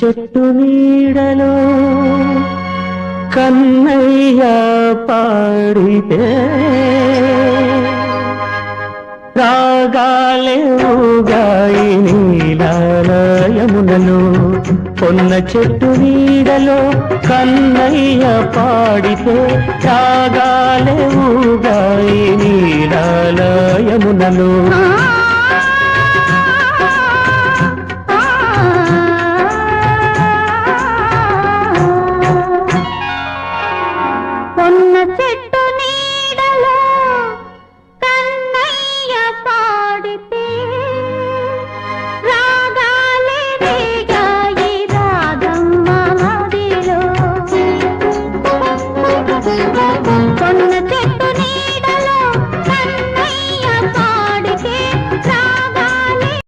చెట్టు నీడలో కన్నయ్య పాడితే రాగాలేవుగాయి నీలాలయమునలో పొన్న చెట్టు నీడలో కన్నయ్య పాడితే రాగాలేవుగాయి నీలాలయమునలో చెట్టు నీడలో కన్నయ్య పాడితే రాగాలే రేగాయి రాగమ్మ మదిలో.